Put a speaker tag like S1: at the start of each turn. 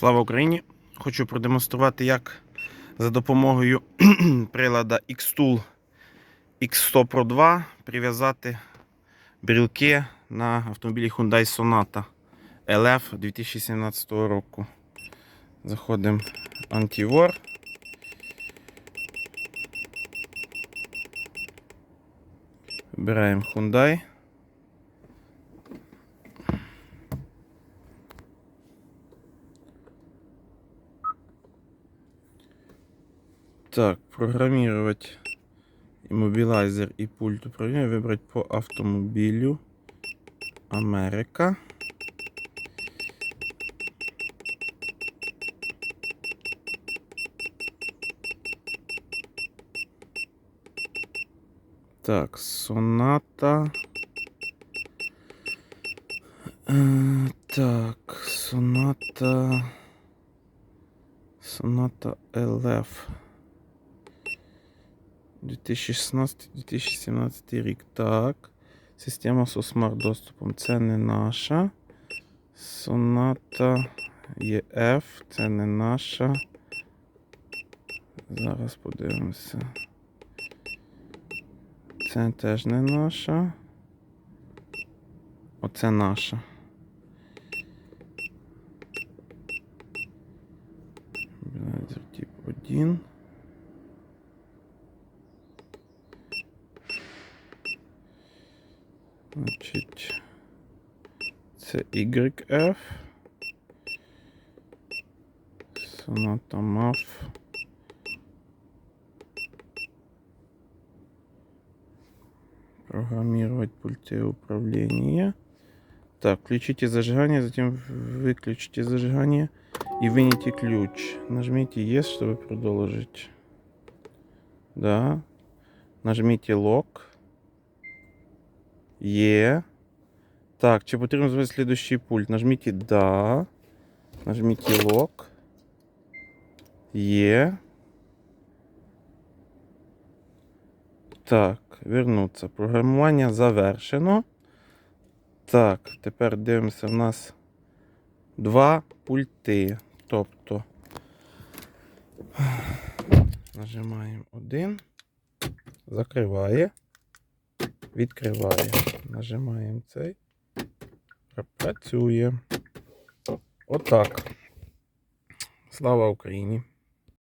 S1: Слава Україні! Хочу продемонструвати, як за допомогою прилада X-Tool X100 Pro 2 прив'язати брілки на автомобілі Hyundai Sonata LF 2017 року. Заходимо в Antivor. Вибираємо Hyundai. Так, программировать иммобилайзер и пульт управления выбрать по автомобилю Америка. Так, соната. Е, Так, соната. Соната LF. 2016-2017 рік. Так. Система з смарт доступом. Це не наша. Соната EF. Це не наша. Зараз подивимося. Це теж не наша. Оце наша. Блайзер тип 1. Значить, це YF. Sonata MAF. Программировать пульты управления. Так, включите зажигание, затем выключите зажигание и выните ключ. Нажмите Yes, чтобы продолжить. Да. Нажмите Lock. Є. Так, чи потрібно зробити слідущий пульт? Нажміть Да. Нажміть лок. Є. Так, вернуться. Програмування завершено. Так, тепер дивимося, в нас два пульти. Тобто нажимаємо один, закриває. Відкриває. Нажимаємо цей. Працює. Отак. Слава Україні!